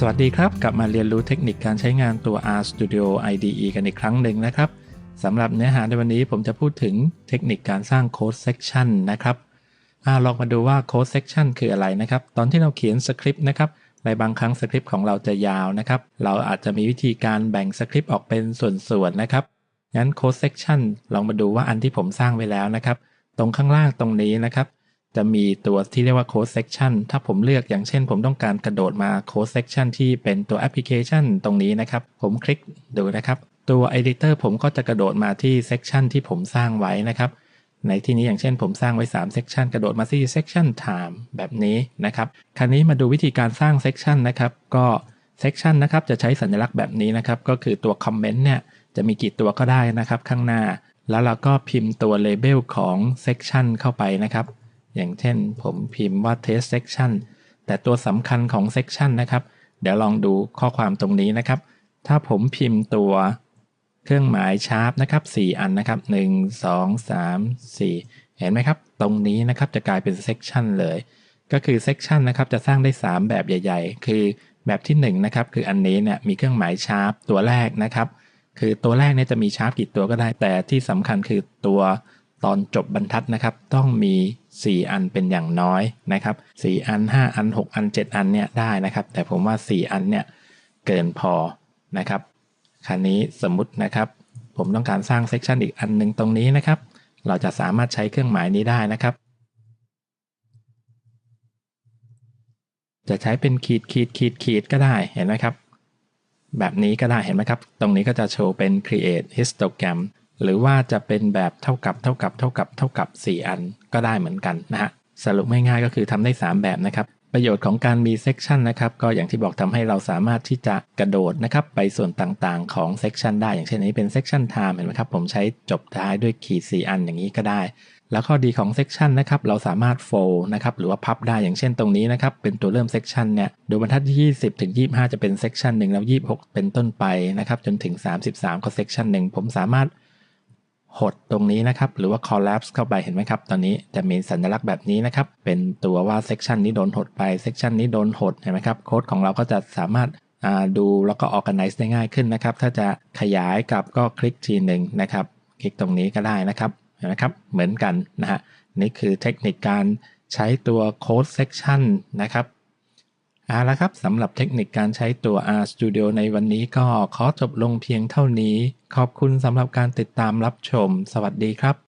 สวัสดีครับ กลับมาเรียนรู้เทคนิคการใช้งานตัว R Studio IDE กันอีกครั้งหนึ่งนะครับสำหรับเนื้อหาในวันนี้ผมจะพูดถึงเทคนิคการสร้าง Code Section นะครับอลองมาดูว่า Code Section คืออะไรนะครับ ตอนที่เราเขียนสคริปต์นะครับในบางครั้งสคริปต์ของเราจะยาวนะครับ เราอาจจะมีวิธีการแบ่งสคริปต์ออกเป็นส่วนๆนะครับ งั้น Code Section ลองมาดูว่าอันที่ผมสร้างไว้แล้วนะครับ ตรงข้างล่างตรงนี้นะครับ จะมีตัวที่เรียกว่า code section ถ้าผมเลือกอย่างเช่น ผมต้องการกระโดดมา code section ที่เป็นตัวแอปพลิเคชันตรงนี้นะครับ ผมคลิกดูนะครับ ตัว editor ผมก็จะกระโดดมาที่ section ที่ผมสร้างไว้นะครับ ในที่นี้อย่างเช่น ผมสร้างไว้ 3 section กระโดดมาที่ section time แบบนี้นะครับ คราวนี้มาดูวิธีการสร้าง section นะครับ ก็ section นะครับจะใช้สัญลักษณ์แบบนี้นะครับ ก็คือตัว comment เนี่ยจะมีกี่ตัวก็ได้นะครับข้างหน้า แล้วเราก็พิมพ์ตัว label ของ section เข้าไปนะครับ อย่างเช่น ผมพิมพ์ว่า test section แต่ตัวสำคัญของ section นะครับ เดี๋ยวลองดูข้อความตรงนี้นะครับ ถ้าผมพิมพ์ตัวเครื่องหมายชาร์ปนะครับ 4 อันนะครับ 1 2 3 4 เห็นไหมครับ ตรงนี้นะครับจะกลายเป็น section เลย ก็คือ section นะครับจะสร้างได้ 3 แบบใหญ่ ๆ คือแบบที่1นะครับคืออันนี้เนี่ยมีเครื่องหมายชาร์ปตัวแรกนะครับ คือตัวแรกเนี่ยจะมีชาร์ปกี่ตัวก็ได้แต่ที่สำคัญคือตัว ตอนจบบรรทัดนะครับ ต้องมี 4 อันเป็นอย่างน้อยนะครับ4อัน 5 อัน 6 อัน 7 อันเนี่ยได้นะครับ แต่ผมว่า 4 อันเนี่ยเกินพอนะครับคราวนี้สมมุตินะครับ ผมต้องการสร้างเซกชันอีกอันหนึ่งตรงนี้นะครับ เราจะสามารถใช้เครื่องหมายนี้ได้นะครับ จะใช้เป็นขีดขีดขีดขีดก็ได้เห็นไหมครับ แบบนี้ก็ได้เห็นไหมครับ ตรงนี้ก็จะโชว์เป็น create histogram หรือว่าจะเป็นแบบเท่ากับเท่ากับเท่ากับเท่ากับ 4 อันก็ได้เหมือนกันนะฮะสรุปง่ายๆก็คือทำได้ 3 แบบนะครับประโยชน์ของการมี section นะครับก็อย่างที่บอกทำให้เราสามารถที่จะกระโดดนะครับไปส่วนต่างๆของ section ได้ อย่างเช่นนี้เป็น section time เห็นไหมครับผมใช้จบท้ายด้วยขีด4อันอย่างนี้ก็ได้ แล้วข้อดีของ section นะครับเราสามารถ fold นะครับหรือว่าพับได้อย่างเช่นตรงนี้นะครับเป็นตัวเริ่ม section เนี่ยดูบรรทัดที่20ถึง25 จะเป็น section หนึ่งแล้ว 26 เป็นต้นไปนะครับจนถึง 33 ก็ section หนึ่งผมสามารถ หดตรงนี้นะครับ หรือว่า collapse เข้าไปเห็นไหมครับ ตอนนี้จะมีสัญลักษณ์แบบนี้นะครับ เป็นตัวว่า section นี้โดนหดไป section นี้โดนหดเห็นไหมครับโค้ดของเราก็จะสามารถดูแล้วก็ organize ได้ง่ายขึ้นนะครับ ถ้าจะขยายกับก็คลิกทีหนึ่งนะครับ คลิกตรงนี้ก็ได้นะครับเห็นไหมครับ เหมือนกันนะฮะนี่คือเทคนิคการใช้ตัว code section นะครับ เอาละครับสำหรับเทคนิคการใช้ตัว R Studio ในวันนี้ก็ขอจบลงเพียงเท่านี้ ขอบคุณสำหรับการติดตามรับชม สวัสดีครับ